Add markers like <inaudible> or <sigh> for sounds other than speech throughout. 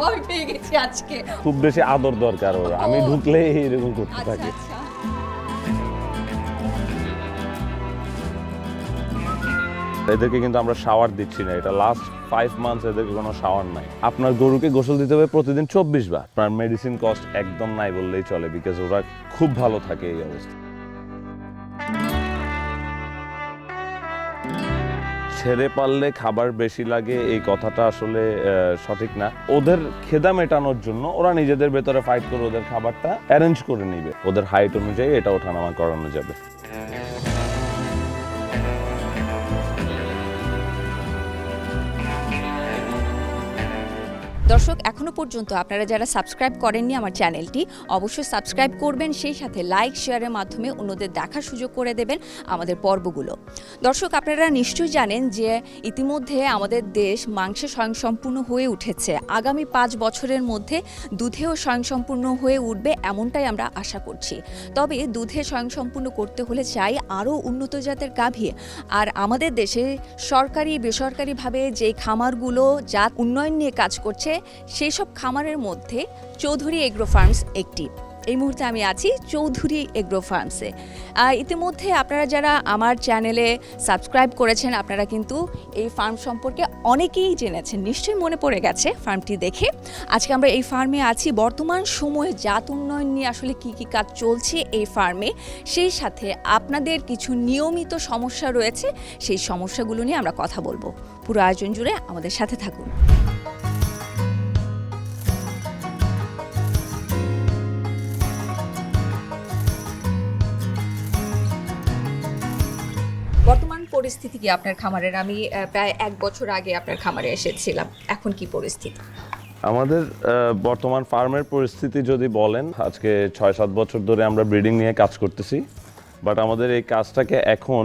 ভয় পেয়ে গেছি আজকে। খুব বেশি আদর দরকার ওর। আমি ও। ঢুকলেই এরকম করতে আচ্ছা থাকে। আচ্ছা। এদেরকে কিন্তু আমরা শাওয়ার দিচ্ছি না। এটা লাস্ট ফাইভ মান্থস এদেরকে কোনো শাওয়ার নাই। আপনার গরুকে গোসল দিতে হবে প্রতিদিন চব্বিশ বার। আপনার মেডিসিন কস্ট একদম নাই বললেই চলে বিকজ ওরা খুব ভালো থাকে এই অবস্থা। ছেড়ে পারলে খাবার বেশি লাগে, এই কথাটা আসলে সঠিক না। ওদের খেদা মেটানোর জন্য ওরা নিজেদের ভেতরে ফাইট করে ওদের খাবারটা অ্যারেঞ্জ করে নিবে। ওদের হাইট অনুযায়ী এটা ওঠানামা করানো যাবে। দর্শক এখনও পর্যন্ত আপনারা যারা সাবস্ক্রাইব করেননি আমার চ্যানেলটি অবশ্যই সাবস্ক্রাইব করবেন, সেই সাথে লাইক শেয়ারের মাধ্যমে অন্যদের দেখার সুযোগ করে দেবেন আমাদের পর্বগুলো। দর্শক, আপনারা নিশ্চয়ই জানেন যে ইতিমধ্যে আমাদের দেশ মাংসে স্বয়ংসম্পূর্ণ হয়ে উঠেছে। আগামী পাঁচ বছরের মধ্যে দুধেও স্বয়ংসম্পূর্ণ হয়ে উঠবে এমনটাই আমরা আশা করছি। তবে দুধে স্বয়ংসম্পূর্ণ করতে হলে চাই আরও উন্নত জাতের গাভী। আর আমাদের দেশে সরকারি, বেসরকারিভাবে যে খামারগুলো জাত উন্নয়ন নিয়ে কাজ করছে, সেই সব খামারের মধ্যে চৌধুরী এগ্রো ফার্মস একটি। এই মুহূর্তে আমি আছি চৌধুরী এগ্রো ফার্মসে ইতিমধ্যে আপনারা যারা আমার চ্যানেলে সাবস্ক্রাইব করেছেন, আপনারা কিন্তু এই ফার্ম সম্পর্কে অনেকেই জেনেছেন। নিশ্চয়ই মনে পড়ে গেছে ফার্মটি দেখে। আজকে আমরা এই ফার্মে আছি। বর্তমান সময়ে জাত উন্নয়ন নিয়ে আসলে কি কি কাজ চলছে এই ফার্মে সেই সাথে আপনাদের কিছু নিয়মিত সমস্যা রয়েছে, সেই সমস্যাগুলো নিয়ে আমরা কথা বলব। পুরো আয়োজন জুড়ে আমাদের সাথে থাকুন। পরিস্থিতি কি আপনার খামারের আমি প্রায় এক বছর আগে আপনার খামারে এসেছিলাম। এখন কি পরিস্থিতি? আমাদের বর্তমান ফার্মের পরিস্থিতি যদি বলেন আজকে ছয় সাত বছর ধরে আমরা ব্রিডিং নিয়ে কাজ করতেছি। বাট আমাদের এই কাজটাকে এখন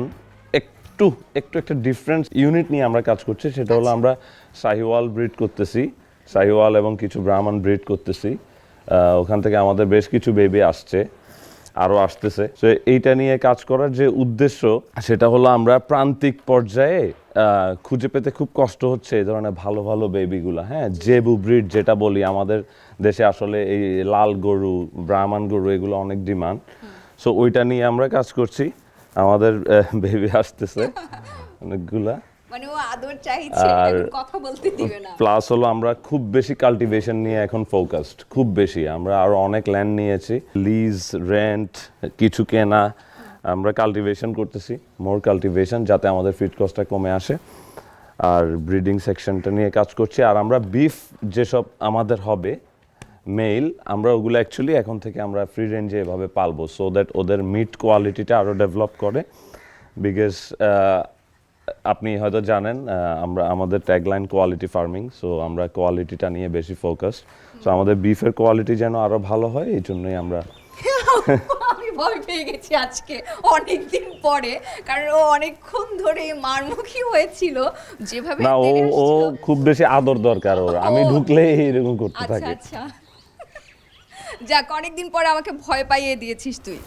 একটু একটু একটা ডিফারেন্ট ইউনিট নিয়ে আমরা কাজ করছি। সেটা হলো আমরা শাহিওয়াল ব্রিড করতেছি। শাহিওয়াল এবং কিছু ব্রাহ্মণ ব্রিড করতেছি। ওখান থেকে আমাদের বেশ কিছু বেবি আসছে। আরও আসতেছে। তো এইটা নিয়ে কাজ করার যে উদ্দেশ্য, সেটা হলো আমরা প্রান্তিক পর্যায়ে খুঁজে পেতে খুব কষ্ট হচ্ছে এই ধরনের ভালো ভালো বেবিগুলো হ্যাঁ? জেবু ব্রিড যেটা বলি, আমাদের দেশে আসলে এই লাল গরু, ব্রাহ্মণ গরু, এগুলো অনেক ডিমান্ড সো ওইটা নিয়ে আমরা কাজ করছি। আমাদের বেবি আসতেছে। অনেকগুলা। মানে ও আদর চাইছে আর- কথা বলতে দিবে না। প্লাস হলো আমরা খুব বেশি কাল্টিভেশন নিয়ে এখন ফোকাসড খুব বেশি। আমরা আরও অনেক ল্যান্ড নিয়েছি লিজ রেন্ট কিছু কেনা। আমরা কাল্টিভেশন করতেছি মোর কাল্টিভেশন যাতে আমাদের ফিড কস্টটা কমে আসে। আর ব্রিডিং সেকশনটা নিয়ে কাজ করছি। আর আমরা বিফ যেসব আমাদের হবে মেল আমরা ওগুলো অ্যাকচুয়ালি এখন থেকে আমরা ফ্রি রেঞ্জে এভাবে পালবো। সো দ্যাট ওদের মিট কোয়ালিটিটা আরও ডেভেলপ করে। বিকজ আপনি হয়তো জানেন আমরা আমাদের ট্যাগলাইন কোয়ালিটি ফার্মিং সো আমরা কোয়ালিটিটা নিয়ে বেশি ফোকাস সো আমাদের বিফের কোয়ালিটি যেন আরও ভালো হয় এই জন্যই আমরা <laughs> আমি ভয় পেয়ে গেছি আজকে অনেক দিন পরে কারণ ও অনেকক্ষণ ধরে মারমুখী হয়েছিল যেভাবে না ও ও খুব বেশি আদর দরকার ওর আমি ও। ঢুকলেই এরকম করতে আচ্ছা থাকে। আচ্ছা। যাক অনেকদিন পরে আমাকে ভয় পাইয়ে দিয়েছিস তুই।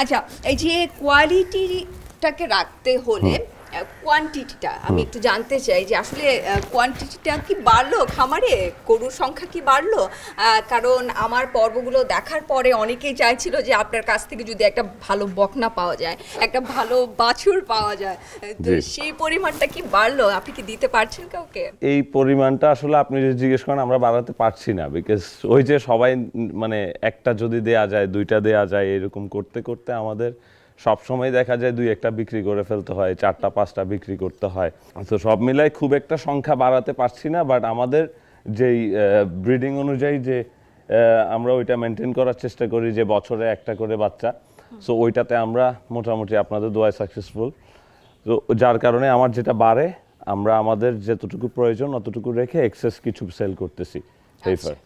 আচ্ছা এই যে কোয়ালিটিটাকে রাখতে হলে কোয়ান্টিটিটা আমি একটু জানতে চাই যে আসলে কোয়ান্টিটিটা কি বাড়লো খামারে? গরুর সংখ্যা কি বাড়লো? কারণ আমার পর্বগুলো দেখার পরে অনেকেই চাইছিল যে আপনার কাছ থেকে যদি একটা ভালো বকনা পাওয়া যায় একটা ভালো বাছুর পাওয়া যায় তো সেই পরিমাণটা কি বাড়লো? আপনি কি দিতে পারছেন কাউকে? এই পরিমাণটা আসলে আপনি যদি জিজ্ঞেস করেন আমরা বাড়াতে পারছি না। বিকজ ওই যে সবাই মানে একটা যদি দেয়া যায় দুইটা দেয়া যায় এরকম করতে করতে আমাদের সব সময় দেখা যায় দুই একটা বিক্রি করে ফেলতে হয়, চারটা, পাঁচটা বিক্রি করতে হয়। তো সব মিলাই খুব একটা সংখ্যা বাড়াতে পারছি না বাট আমাদের যেই ব্রিডিং অনুযায়ী যে আমরা ওইটা মেনটেন করার চেষ্টা করি যে বছরে একটা করে বাচ্চা। সো ওইটাতে আমরা মোটামুটি আপনাদের দোয়ায় সাকসেসফুল তো যার কারণে আমার যেটা বাড়ে, আমরা আমাদের যতটুকু প্রয়োজন অতটুকু রেখে এক্সেস কিছু সেল করতেছি। হেফার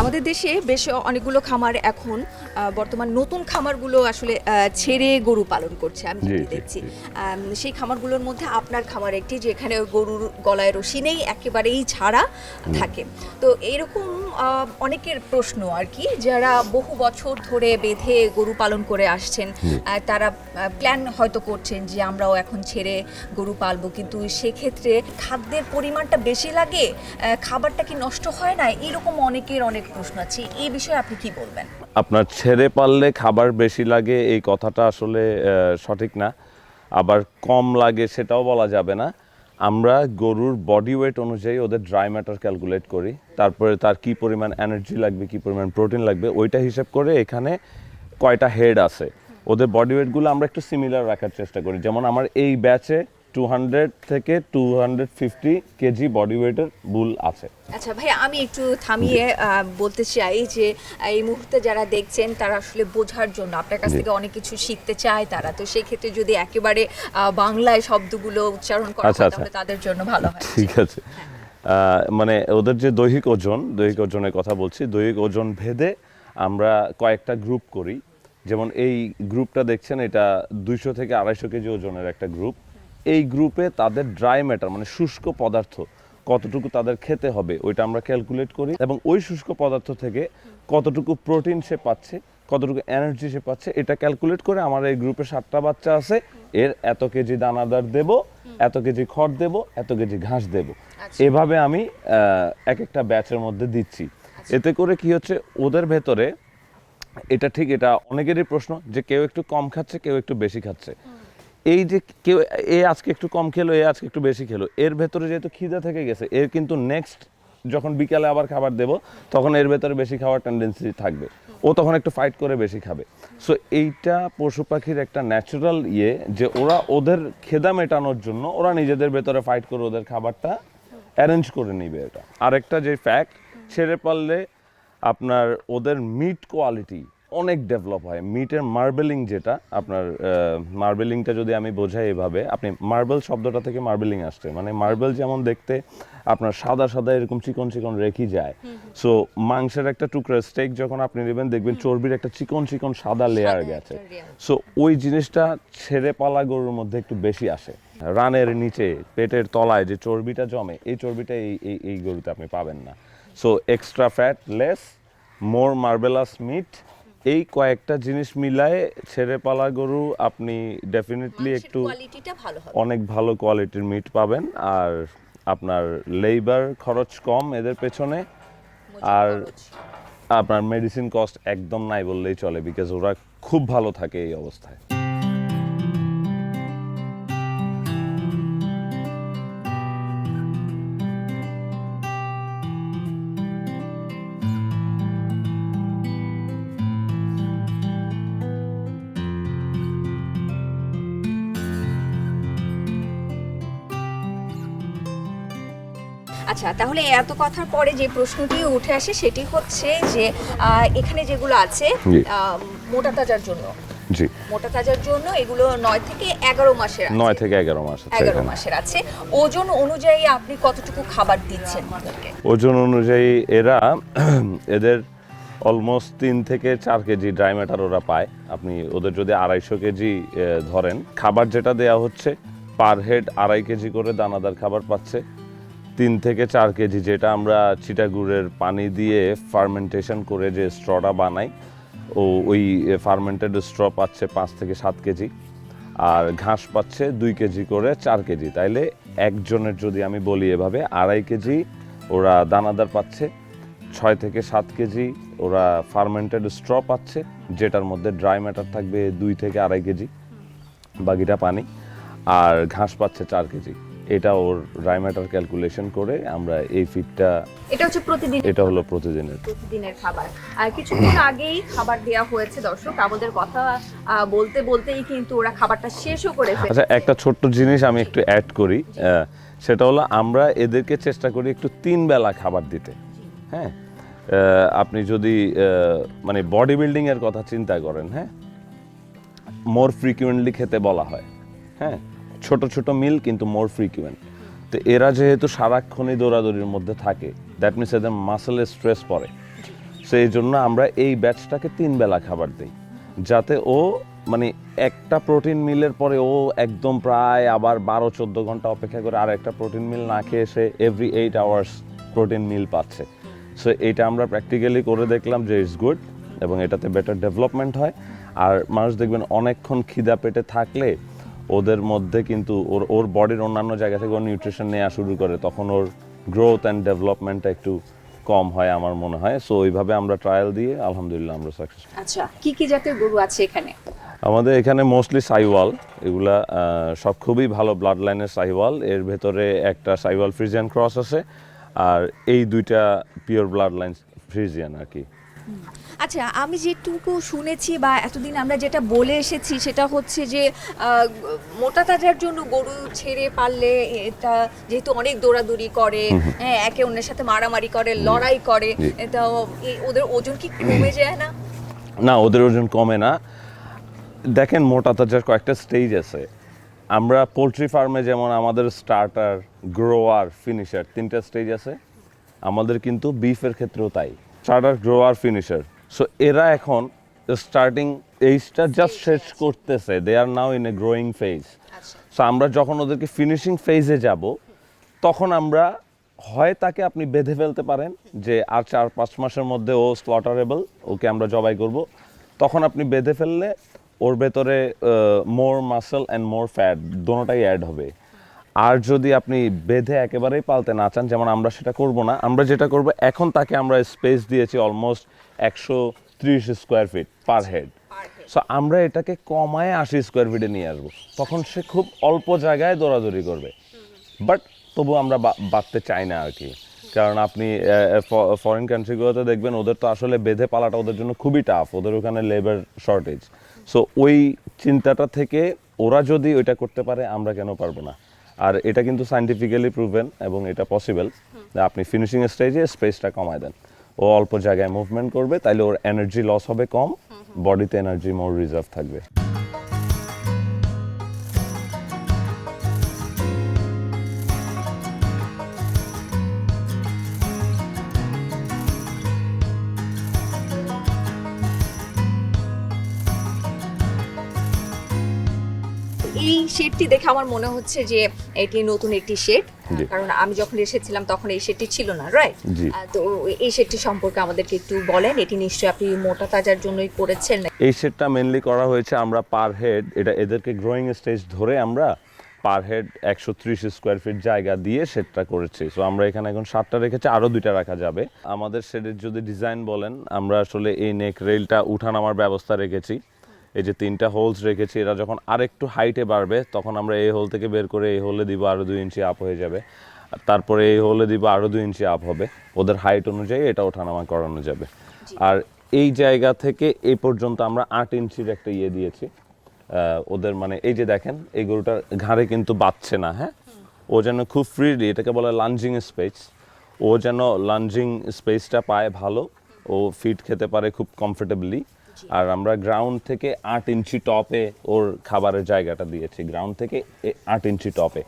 আমাদের দেশে বেশ অনেকগুলো খামার এখন বর্তমান নতুন খামারগুলো আসলে ছেড়ে গরু পালন করছে আমি দেখছি। সেই খামারগুলোর মধ্যে আপনার খামার একটি যেখানে গরুর গলায় রশি নেই একেবারেই ছাড়া থাকে। তো এইরকম অনেকের প্রশ্ন আর কি যারা বহু বছর ধরে বেঁধে গরু পালন করে আসছেন তারা প্ল্যান হয়তো করছেন যে আমরাও এখন ছেড়ে গরু পালবো কিন্তু সেক্ষেত্রে খাদ্যের পরিমাণটা বেশি লাগে খাবারটা কি নষ্ট হয় না? এরকম অনেকের অনেক প্রশ্ন আছে এই বিষয়ে আপনি কি বলবেন? আপনার ছেড়ে পারলে খাবার বেশি লাগে, এই কথাটা আসলে সঠিক না। আবার কম লাগে সেটাও বলা যাবে না। আমরা গরুর বডি ওয়েট অনুযায়ী ওদের ড্রাই ম্যাটার ক্যালকুলেট করি। তারপরে তার কি পরিমাণ এনার্জি লাগবে, কি পরিমাণ প্রোটিন লাগবে, ওইটা হিসেব করে এখানে কয়টা হেড আছে। ওদের বডি ওয়েটগুলো আমরা একটু সিমিলার রাখার চেষ্টা করি। যেমন আমার এই ব্যাচে টু হান্ড্রেড থেকে two hundred fifty kg body ওয়েটের বুল আছে। আচ্ছা ভাই আমি একটু থামিয়ে বলতে চাই যে এই মুহূর্তে যারা দেখছেন তারা আসলে বোঝার জন্য আপনার কাছ থেকে অনেক কিছু শিখতে চায় তারা। তো সেই ক্ষেত্রে যদি একেবারে বাংলায় শব্দগুলো উচ্চারণ করা আচ্ছা, আচ্ছা। তাহলে তাদের জন্য ভালো হয়। ঠিক আছে। মানে ওদের যে দৈহিক ওজন দৈহিক ওজনের কথা বলছি দৈহিক ওজন ভেদে আমরা কয়েকটা গ্রুপ করি। যেমন এই গ্রুপটা দেখছেন এটা দুইশো থেকে আড়াইশো কেজি ওজনের একটা গ্রুপ এই গ্রুপে তাদের ড্রাই ম্যাটার মানে শুষ্ক পদার্থ কতটুকু তাদের খেতে হবে ওইটা আমরা ক্যালকুলেট করি এবং ওই শুষ্ক পদার্থ থেকে কতটুকু প্রোটিন সে পাচ্ছে কতটুকু এনার্জি সে পাচ্ছে এটা ক্যালকুলেট করে আমার এই গ্রুপে সাতটা বাচ্চা আছে এর এত কেজি দানাদার দেব এত কেজি খড় দেব এত কেজি ঘাস দেব। আচ্ছা। এভাবে আমি এক একটা ব্যাচের মধ্যে দিচ্ছি। এতে করে কি হচ্ছে ওদের ভেতরে এটা ঠিক এটা অনেকেরই প্রশ্ন যে কেউ একটু কম খাচ্ছে কেউ একটু বেশি খাচ্ছে। এই যে কেউ, এ আজকে একটু কম খেলো, এ আজকে একটু বেশি খেলো, এর ভেতরে যেহেতু খিদে থেকে গেছে, এর কিন্তু নেক্সট যখন বিকালে আবার খাবার দেব, তখন এর ভেতরে বেশি খাওয়ার টেন্ডেন্সি থাকবে। ও তখন একটু ফাইট করে বেশি খাবে। সো এইটা পশু পাখির একটা ন্যাচারাল ইয়ে যে ওরা ওদের খেদা মেটানোর জন্য ওরা নিজেদের ভেতরে ফাইট করে ওদের খাবারটা অ্যারেঞ্জ করে নিবে এটা। আরেকটা যে ফ্যাক্ট ছেড়ে পারলে আপনার ওদের মিট কোয়ালিটি অনেক ডেভেলপ হয়। মিটের মার্বেলিং যেটা আপনার মার্বেলিংটা যদি আমি বোঝাই এভাবে আপনি মার্বেল শব্দটা থেকে মার্বেলিং আসছে। মানে মার্বেল যেমন দেখতে আপনার সাদা সাদা এরকম চিকন চিকন রেখে যায়। সো মাংসের একটা টুকরো স্টেক যখন আপনি নেবেন দেখবেন চর্বির একটা চিকন চিকন সাদা লেয়ার গেছে। সো ওই জিনিসটা ছেড়ে পালা গরুর মধ্যে একটু বেশি আসে। রানের নিচে পেটের তলায় যে চর্বিটা জমে এই চর্বিটা এই এই এই গরুতে আপনি পাবেন না। So extra fat less more marvellous meat এই কয়েকটা জিনিস মিলায় ছেড়ে পালা গরু আপনি ডেফিনেটলি একটু অনেক ভালো কোয়ালিটির মিট পাবেন আর আপনার লেবার খরচ কম এদের পেছনে। আর আপনার মেডিসিন কস্ট একদম নাই বললেই চলে বিকজ ওরা খুব ভালো থাকে এই অবস্থায়। আচ্ছা তাহলে এত কথার পরে যে প্রশ্নটি উঠে আসে সেটি হচ্ছে যে এখানে যেগুলো আছে মোটা তাজার জন্য। জি। মোটা তাজার জন্য এগুলো নয় থেকে এগারো মাসের। নয় থেকে এগারো মাস আছে এগারো। মাসের আছে। ওজন অনুযায়ী আপনি কতটুকু খাবার দিচ্ছেন ওজন অনুযায়ী এরা এদের অলমোস্ট তিন থেকে চার কেজি ড্রাই ম্যাটার ওরা পায়। আপনি ওদের যদি আড়াইশো কেজি ধরেন খাবার যেটা দেয়া হচ্ছে পার হেড আড়াই কেজি করে দানাদার খাবার পাচ্ছে। তিন থেকে চার কেজি যেটা আমরা চিটাগুড়ের পানি দিয়ে ফার্মেন্টেশন করে যে স্ট্রটা বানাই, ও ওই ফার্মেন্টেড স্ট্র পাচ্ছে পাঁচ থেকে সাত কেজি আর ঘাস পাচ্ছে দুই কেজি করে চার কেজি। তাইলে একজনের যদি আমি বলি এভাবে, আড়াই কেজি ওরা দানাদার পাচ্ছে, ছয় থেকে সাত কেজি ওরা ফার্মেন্টেড স্ট্র পাচ্ছে, যেটার মধ্যে ড্রাই ম্যাটার থাকবে দুই থেকে আড়াই কেজি বাকিটা পানি, আর ঘাস পাচ্ছে চার কেজি। এটা ওর ড্রাইম্যাটার ক্যালকুলেশন করে আমরা এই ফিডটা এটা হচ্ছে প্রতিদিন এটা হলো প্রতিদিনের। প্রতিদিনের খাবার। আর কিছুক্ষণ আগেই খাবার দেওয়া হয়েছে দর্শক। আমাদের কথা বলতে বলতেই কিন্তু ওরা খাবারটা শেষও করে ফেলে। আচ্ছা একটা ছোট্ট জিনিস আমি একটু অ্যাড করি। সেটা হলো আমরা এদেরকে চেষ্টা করি একটু তিন বেলা খাবার দিতে। হ্যাঁ? আপনি যদি মানে বডি বিল্ডিং এর কথা চিন্তা করেন হ্যাঁ? মোর ফ্রিকুয়েন্টলি খেতে বলা হয়। হ্যাঁ? ছোট ছোট মিল কিন্তু মোর ফ্রিকুয়েন্ট তো এরা যেহেতু সারাক্ষণই দৌড়াদৌড়ির মধ্যে থাকে দ্যাট মিনস এদের মাসেলের স্ট্রেস পড়ে। সো এই জন্য আমরা এই ব্যাচটাকে তিন বেলা খাবার দিই, যাতে ও মানে একটা প্রোটিন মিলের পরে ও একদম প্রায় আবার বারো, চোদ্দ ঘণ্টা অপেক্ষা করে আর একটা প্রোটিন মিল না খেয়ে সে every eight hours protein meal পাচ্ছে। সো এইটা আমরা প্র্যাকটিক্যালি করে দেখলাম যে ইটস গুড এবং এটাতে বেটার ডেভেলপমেন্ট হয়। আর মানুষ দেখবেন অনেকক্ষণ খিদা পেটে থাকলে ওদের মধ্যে কিন্তু ওর ওর বডির অন্যান্য জায়গা থেকে ওর নিউট্রিশন নেওয়া শুরু করে তখন ওর গ্রোথ অ্যান্ড ডেভেলপমেন্টটা একটু কম হয় আমার মনে হয়। সো ওইভাবে আমরা ট্রায়াল দিয়ে আলহামদুলিল্লাহ আমরা সাকসেস আচ্ছা কি কি জাতের গরু আছে এখানে? আমাদের এখানে মোস্টলি সাইওয়াল এগুলা সব খুবই ভালো ব্লাড লাইনের সাইওয়াল। এর ভেতরে একটা সাইওয়াল ফ্রিজিয়ান ক্রস আছে আর এই দুইটা পিওর ব্লাড লাইন ফ্রিজিয়ান আর কি। আচ্ছা আমি যেটুকু শুনেছি বা এতদিন আমরা যেটা বলে এসেছি সেটা হচ্ছে যে মোটা তাজার জন্য গরু ছেড়ে পারলে এটা যেহেতু অনেক দৌড়াদৌড়ি করে হ্যাঁ একে অন্যের সাথে মারামারি করে লড়াই করে। এটা ওদের ওজন কি কমে যায় না? না ওদের ওজন কমে না। দেখেন মোটা তাজার কয়েকটা স্টেজ আছে। আমরা পোলট্রি ফার্মে যেমন আমাদের স্টার্টার গ্রোয়ার ফিনিশার তিনটা স্টেজ আছে। আমাদের কিন্তু বিফের ক্ষেত্রেও তাই। স্টার্টার গ্রোয়ার ফিনিশার সো এরা এখন স্টার্টিং এইজটা জাস্ট শেষ করতেছে। They are now in a growing phase so আমরা যখন ওদেরকে ফিনিশিং ফেজে যাব তখন আমরা হয় তাকে আপনি বেঁধে ফেলতে পারেন যে আর চার পাঁচ মাসের মধ্যে ও স্লটারেবল ওকে আমরা জবাই করব। তখন আপনি বেঁধে ফেললে ওর ভেতরে more muscle and more fat দোনোটাই অ্যাড হবে। আর যদি আপনি বেঁধে একেবারেই পালতে না চান যেমন আমরা সেটা করব না আমরা যেটা করব এখন তাকে আমরা স্পেস দিয়েছি অলমোস্ট একশো ত্রিশ square feet per head so আমরা এটাকে কমায় আশি স্কোয়ার ফিটে নিয়ে আসব। তখন সে খুব অল্প জায়গায় দৌড়াদৌড়ি করবে। বাট তবু আমরা বা- বাড়তে চাই না আর কি। কারণ আপনি ফরেন কান্ট্রিগুলোতে দেখবেন ওদের তো আসলে বেঁধে পালাটা ওদের জন্য খুবই টাফ ওদের ওখানে লেবার শর্টেজ সো ওই চিন্তাটা থেকে ওরা যদি ওইটা করতে পারে আমরা কেন পারব না? আর এটা কিন্তু সাইন্টিফিক্যালি প্রুভেন এবং এটা পসিবল আপনি ফিনিশিং স্টেজে স্পেসটা কমায় দেন। ও অল্প জায়গায় মুভমেন্ট করবে তাইলে ওর এনার্জি লস হবে কম বডিতে এনার্জি মোর রিজার্ভ থাকবে। শেডটি দেখে আমার মনে হচ্ছে যে এটি নতুন একটি শেড। কারণ আমি যখন এসেছিলাম তখন এই শেডটি ছিল না রাইট তো এই শেডটি সম্পর্কে আমাদেরকে একটু বলেন। এটি নিশ্চয়ই আপনি মোটা তাজার জন্যই করেছেন এই সেটটা মেনলি করা হয়েছে আমরা পার হেড এটা এদেরকে গ্রোয়িং স্টেজ ধরে আমরা পার হেড একশো ত্রিশ স্কোয়ার ফিট জায়গা দিয়ে সেটটা করেছি। সো আমরা এখানে এখন সাতটা রেখেছি আরও দুইটা রাখা যাবে। আমাদের শেডের যদি ডিজাইন বলেন আমরা আসলে এই নেক রেলটা উঠানামার ব্যবস্থা রেখেছি। এই যে তিনটা হোলস রেখেছি এরা যখন আরেকটু হাইটে বাড়বে তখন আমরা এই হোল থেকে বের করে এই হোলে দিব আরও দুই ইঞ্চি আপ হয়ে যাবে। তারপরে এই হোলে দিব আরও দুই ইঞ্চি আপ হবে। ওদের হাইট অনুযায়ী এটা ওঠানামা করানো যাবে। আর এই জায়গা থেকে এই পর্যন্ত আমরা আট ইঞ্চির একটা ইয়ে দিয়েছি। ওদের মানে এই যে দেখেন এই গরুটার ঘাড়ে কিন্তু বাঁচছে না হ্যাঁ? ও যেন খুব ফ্রিলি এটাকে বলে লাঞ্জিং স্পেস ও যেন লাঞ্জিং স্পেসটা পায় ভালো ও ফিট খেতে পারে খুব কমফোর্টেবলি আর আমরা গ্রাউন্ড থেকে আট ইঞ্চি টপে ওর খাবারের জায়গাটা দিয়েছি। গ্রাউন্ড থেকে এ- আট ইঞ্চি টপে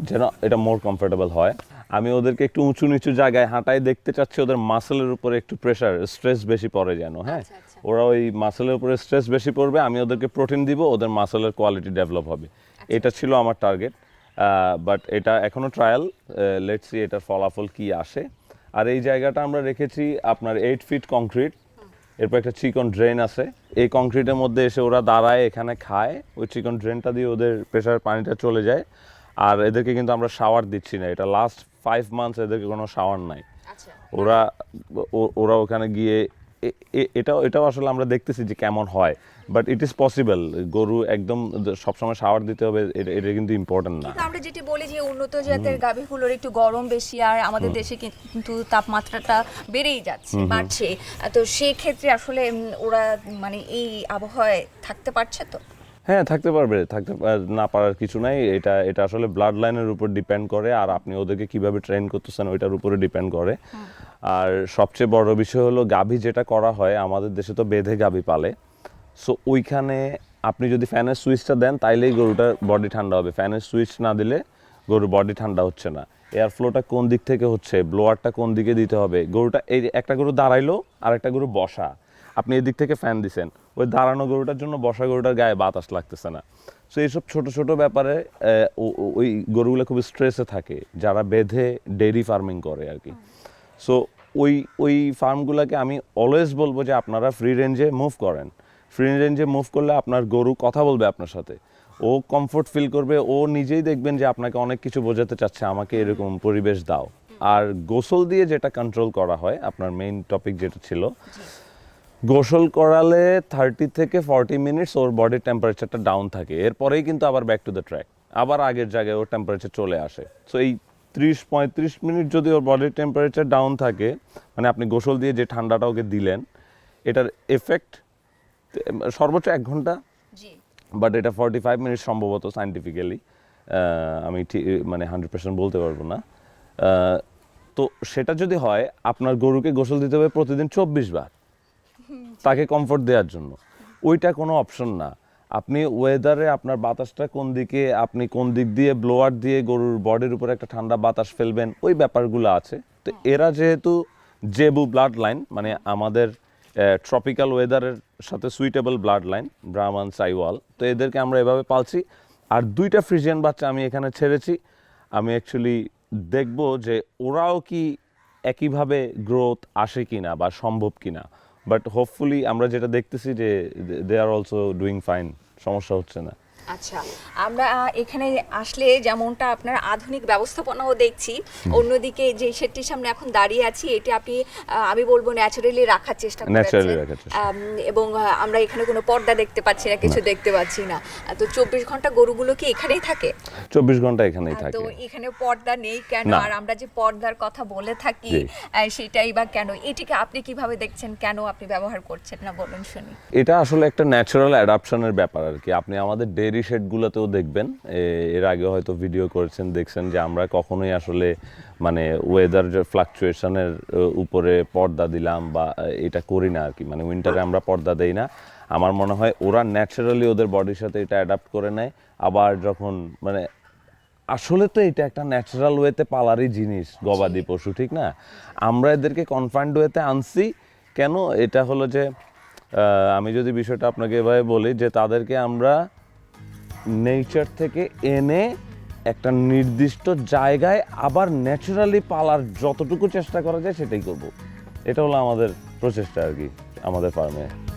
যেন এটা মোর কমফোর্টেবল হয়। আমি ওদেরকে একটু উঁচু নিচু জায়গায় হাঁটায় দেখতে চাচ্ছি ওদের মাসেলের উপরে একটু প্রেশার স্ট্রেস বেশি পড়ে যেন হ্যাঁ? আচ্ছা, আচ্ছা। ওরা ওই মাসেলের উপরে স্ট্রেস বেশি পড়বে আমি ওদেরকে প্রোটিন দিব ওদের মাসেলের কোয়ালিটি ডেভেলপ হবে। এটা ছিল আমার টার্গেট বাট এটা এখনও ট্রায়াল লেটস সি এটার ফলাফল কি আসে। আর এই জায়গাটা আমরা রেখেছি আপনার এইট ফিট কংক্রিট এরপর একটা চিকন ড্রেন আছে। এই কংক্রিটের মধ্যে এসে ওরা দাঁড়ায় এখানে খায়। ওই চিকন ড্রেনটা দিয়ে ওদের প্রেশার পানিটা চলে যায়। আর এদেরকে কিন্তু আমরা শাওয়ার দিচ্ছি না। এটা লাস্ট ফাইভ মান্থস এদেরকে কোনো শাওয়ার নাই। আচ্ছা। ওরা ও- ওরা ওখানে গিয়ে এটাও এটাও আসলে আমরা দেখতেছি যে কেমন হয়। বাট ইট ইজ পসিবল গরু একদম সবসময় শাওয়ার দিতে হবে এটা এটা কিন্তু ইম্পর্টেন্ট না। আমরা যেটি বলি যে উন্নত জাতের গাভীগুলোর একটু গরম বেশি আর আমাদের দেশে কিন্তু তাপমাত্রাটা বেড়েই যাচ্ছে বাড়ছে। তো সেই ক্ষেত্রে আসলে ওরা মানে এই আবহাওয়ায় থাকতে পারছে তো? হ্যাঁ থাকতে পারবে থাকতে না পারার কিছু নাই। এটা এটা আসলে ব্লাড লাইনের উপর ডিপেন্ড করে আর আপনি ওদেরকে কীভাবে ট্রেন করতেছেন ওইটার উপরে ডিপেন্ড করে। আর সবচেয়ে বড় বিষয় হলো গাভী যেটা করা হয়, আমাদের দেশে তো বেঁধে গাভী পালে। সো ওইখানে আপনি যদি ফ্যানের সুইচটা দেন, তাইলেই গরুটার বডি ঠান্ডা হবে। ফ্যানের সুইচ না দিলে গরুর বডি ঠান্ডা হচ্ছে না। এয়ার ফ্লোটা কোন দিক থেকে হচ্ছে ব্লোয়ারটা কোন দিকে দিতে হবে? গরুটা এই একটা গরু দাঁড়াইলো আর একটা গরু বসা। আপনি এদিক থেকে ফ্যান দিছেন, ওই দাঁড়ানো গরুটার জন্য বসা গরুটার গায়ে বাতাস লাগতেছে না। সো এইসব ছোট ছোট ব্যাপারে ওই গরুগুলো খুব স্ট্রেসে থাকে, যারা বেঁধে ডেইরি ফার্মিং করে আর কি। সো ওই ওই ফার্মগুলোকে আমি অলওয়েজ বলব যে আপনারা ফ্রি রেঞ্জে মুভ করেন। ফ্রি রেঞ্জে মুভ করলে আপনার গরু কথা বলবে আপনার সাথে। ও কমফোর্ট ফিল করবে, ও নিজেই দেখবেন যে আপনাকে অনেক কিছু বোঝাতে চাচ্ছে, আমাকে এরকম পরিবেশ দাও। আর গোসল দিয়ে যেটা কন্ট্রোল করা হয়, আপনার মেইন টপিক যেটা ছিল, গোসল করালে থার্টি থেকে ফর্টি মিনিটস ওর বডির টেম্পারেচারটা ডাউন থাকে। এরপরেই কিন্তু আবার ব্যাক টু দ্য ট্র্যাক আবার আগের জায়গায় ওর টেম্পারেচার চলে আসে। সো এই ত্রিশ পঁয়ত্রিশ মিনিট যদি ওর বডির টেম্পারেচার ডাউন থাকে মানে আপনি গোসল দিয়ে যে ঠান্ডাটা ওকে দিলেন এটার এফেক্ট সর্বোচ্চ এক ঘণ্টা? বাট এটা ফর্টি ফাইভ মিনিট সম্ভবত সাইন্টিফিক্যালি আমি ঠিক মানে হান্ড্রেড পার্সেন্ট বলতে পারব না। তো সেটা যদি হয় আপনার গরুকে গোসল দিতে হবে প্রতিদিন চব্বিশ বার। তাকে কমফোর্ট দেওয়ার জন্য। ওইটা কোনো অপশন না। আপনি ওয়েদারে আপনার বাতাসটা কোন দিকে, আপনি কোন দিক দিয়ে ব্লোয়ার দিয়ে গরুর বডির উপরে একটা ঠান্ডা বাতাস ফেলবেন, ওই ব্যাপারগুলো আছে। তো এরা যেহেতু জেবু ব্লাড লাইন মানে আমাদের ট্রপিক্যাল ওয়েদারের সাথে সুইটেবল ব্লাড লাইন ব্রাহ্মণ সাইওয়াল তো এদেরকে আমরা এভাবে পালছি। আর দুইটা ফ্রিজিয়ান বাচ্চা আমি এখানে ছেড়েছি। আমি অ্যাকচুয়ালি দেখব যে ওরাও কি একইভাবে গ্রোথ আসে কিনা বা সম্ভব কিনা। বাট হোপফুলি আমরা যেটা দেখতেছি যে they are also doing fine সমস্যা হচ্ছে না। আচ্ছা আমরা এখানে আসলে যেমনটা আপনার আধুনিক ব্যবস্থাপনাও দেখছি অন্যদিকে যে সেটটির সামনে এখন দাঁড়িয়ে আছি এটি আপনি আমি বলব ন্যাচারালি রাখার চেষ্টা করেছেন। এবং আমরা এখানে কোনো পর্দা দেখতে পাচ্ছি না কিছু দেখতে পাচ্ছি না। তো চব্বিশ ঘণ্টা গরুগুলো কি এখানেই থাকে? চব্বিশ ঘণ্টা এখানেই আহ, তো এখানে পর্দা নেই কেন? আর আমরা যে পর্দার কথা বলে থাকি সেটাই বা কেন? এটিকে আপনি কীভাবে দেখছেন? কেন আপনি ব্যবহার করছেন? না বলুন শুনি। এটা আসলে একটা ন্যাচারাল অ্যাডাপশনের ব্যাপার আর কি। আপনি আমাদের ডেইরি শেডগুলোতেও দেখবেন। এর আগে হয়তো ভিডিও করেছেন দেখছেন যে আমরা কখনোই আসলে মানে ওয়েদার যে ফ্লাকচুয়েশনের উপরে পর্দা দিলাম বা এটা করি না আর কি মানে উইন্টারে আমরা পর্দা দেই না। আমার মনে হয় ওরা ন্যাচারালি ওদের বডির সাথে এটা অ্যাডাপ্ট করে নেয়। আবার যখন মানে আসলে তো এটা একটা ন্যাচারাল ওয়েতে পালারই জিনিস গবাদি পশু ঠিক না? আমরা এদেরকে কনফাইন্ড ওয়েতে আনছি। কেন? এটা হলো যে আমি যদি বিষয়টা আপনাকে এভাবে বলি যে তাদেরকে আমরা নেচার থেকে এনে একটা নির্দিষ্ট জায়গায় আবার ন্যাচারালি পালার যতটুকু চেষ্টা করা যায় সেটাই করব। এটা হলো আমাদের প্রচেষ্টা আর কি, আমাদের ফার্মে